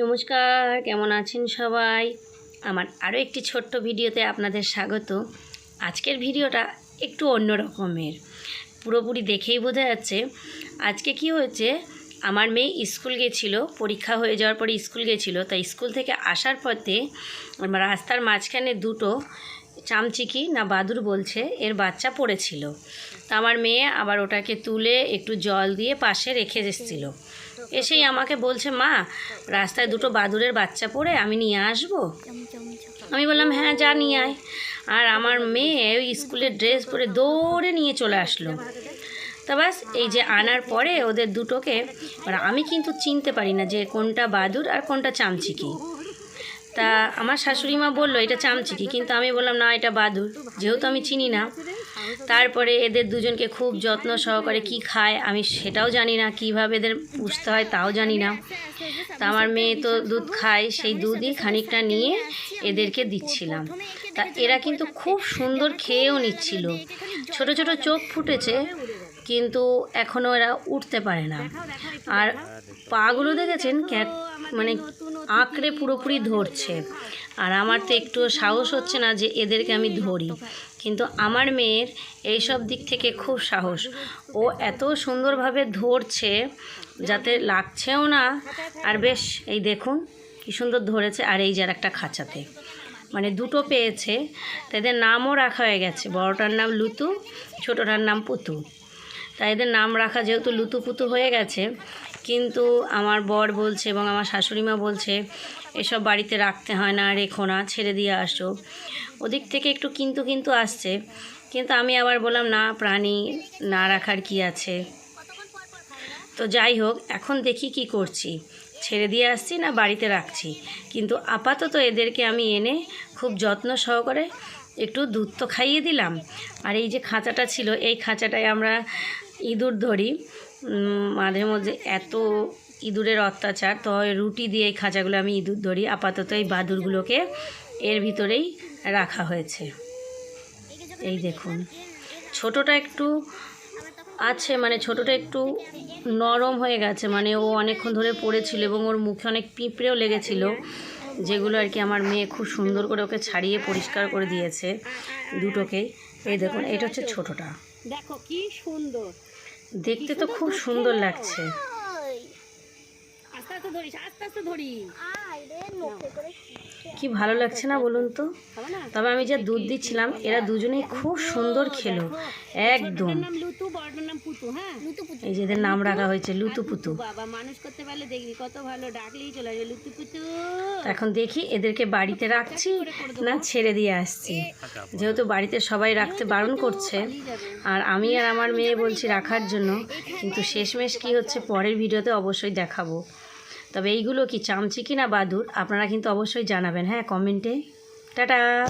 নমস্কার, কেমন আছেন সবাই? আমার আরও একটি ছোট্ট ভিডিওতে আপনাদের স্বাগত। আজকের ভিডিওটা একটু অন্য রকমের। পুরোপুরি দেখেই বোঝা যাচ্ছে, আজকে কি হয়েছে, আমার মেয়ে স্কুল গেছিল, পরীক্ষা হয়ে যাওয়ার পরে স্কুল গেছিল, তাই স্কুল থেকে আসার পথে রাস্তার মাঝখানে দুটো চামচিকি না বাদুর বলছে, এর বাচ্চা পড়েছিল। তা আমার মেয়ে আবার ওটাকে তুলে একটু জল দিয়ে পাশে রেখে এসেছিল। এসেই আমাকে বলছে, মা, রাস্তায় দুটো বাদুরের বাচ্চা পড়ে, আমি নিয়ে আসব? আমি বললাম হ্যাঁ যা নিয়ে আয়। আর আমার মেয়ে ওই স্কুলের ড্রেস পরে দৌড়ে নিয়ে চলে আসলো। তা বাস, এই যে আনার পরে ওদের দুটোকে মানে আমি কিন্তু চিনতে পারি না যে কোনটা বাদুর আর কোনটা চামচিকি। তা আমার শাশুড়ি মা বলল, এটা চামচিকি। কিন্তু আমি বললাম, না, এটা বাদুর যেহেতু আমি চিনি না তারপরে এদের দুজনকে খুব যত্ন সহকারে কি খায়, আমি সেটাও জানি না, কীভাবে এদের পুষতে হয় তাও জানি না। তা আমার মেয়ে তো দুধ খায়, সেই দুধই খানিকটা নিয়ে এদেরকে দিচ্ছিলাম। তা এরা কিন্তু খুব সুন্দর খেয়েও নিচ্ছিল। ছোট ছোট চোখ ফুটেছে, কিন্তু এখনও এরা উঠতে পারে না। আর পাগুলো দেখেছেন মানে আঁকড়ে পুরোপুরি ধরছে। আর আমার তো একটু সাহস হচ্ছে না যে এদেরকে আমি ধরি। কিন্তু আমার মেয়ের এইসব দিক থেকে খুব সাহস। ও এত সুন্দরভাবে ধরছে যাতে লাগছেও না। আর বেশ, এই দেখুন কি সুন্দর ধরেছে। আর এই যার একটা খাঁচাতে। মানে দুটো পেয়েছে। তাদের নামও রাখা হয়ে গেছে। বড়টার নাম লুতু, ছোটোটার নাম পুতু। তাই এদের নাম রাখা যেহেতু লুতু পুতু হয়ে গেছে, কিন্তু আমার বর বলছে এবং আমার শাশুড়িমা বলছে, এসব বাড়িতে রাখতে হয় না, রেখো না, ছেড়ে দিয়ে আসো। ওদিক থেকে একটু কিন্তু কিন্তু আসছে, কিন্তু আমি আবার বললাম, না, প্রাণী না রাখার কি আছে? তো যাই হোক, এখন দেখি কি করছি। ছেড়ে দিয়ে আসছি না বাড়িতে রাখছি? কিন্তু আপাতত এদেরকে আমি এনে খুব যত্ন সহকারে একটু দুধ তো খাইয়ে দিলাম। আর এই যে খাঁচাটা ছিল, এই খাঁচাটায় আমরা ইঁদুর ধরি মাঝে মধ্যে এত ইঁদুরের অত্যাচার, তো রুটি দিয়ে এই খাঁচাগুলো আমি ইঁদুর ধরি, আপাতত এই বাদুরগুলোকে এর ভিতরেই রাখা হয়েছে। এই দেখুন, ছোটোটা একটু আছে মানে ছোটোটা একটু নরম হয়ে গেছে মানে ও অনেকক্ষণ ধরে পড়েছিল এবং ওর মুখে অনেক পিঁপড়েও লেগেছিল, যেগুলো আর কি আমার মেয়ে খুব সুন্দর করে ওকে ছাড়িয়ে পরিষ্কার করে দিয়েছে দুটোকেই। এই দেখুন, এটা হচ্ছে ছোটোটা। দেখো কি সুন্দর। দেখতে তো খুব সুন্দর লাগছে। আস্তে আস্তে ধরিস। আস্তে আস্তে ধরিস কি ভালো লাগছে না বলুন তো? তবে আমি যা দুধ দিচ্ছিলাম এরা দুজনেই খুব সুন্দর খেলো। একদম। নাম লুতু বড়টার নাম পুতু হ্যাঁ? লুতু পুতু। এই যে এদের নাম রাখা হয়েছে লুতু পুতু। বাবা মানুষ করতে পারলে দেখবি কত ভালো ডাকলেই চলে আসবে লুতু পুতু। এখন দেখি এদেরকে বাড়িতে রাখছি না ছেড়ে দিয়ে আসছি? যেহেতু বাড়িতে সবাই রাখতে বারণ করছে আর আমি আর আমার মেয়ে বলছি রাখার জন্য কিন্তু শেষমেশ কি হচ্ছে পরের ভিডিওতে অবশ্যই দেখাবো। তবে এইগুলো কি চামচিকি না বাদুর আপনারা কিন্তু অবশ্যই জানাবেন। হ্যাঁ কমেন্টে। টাটা!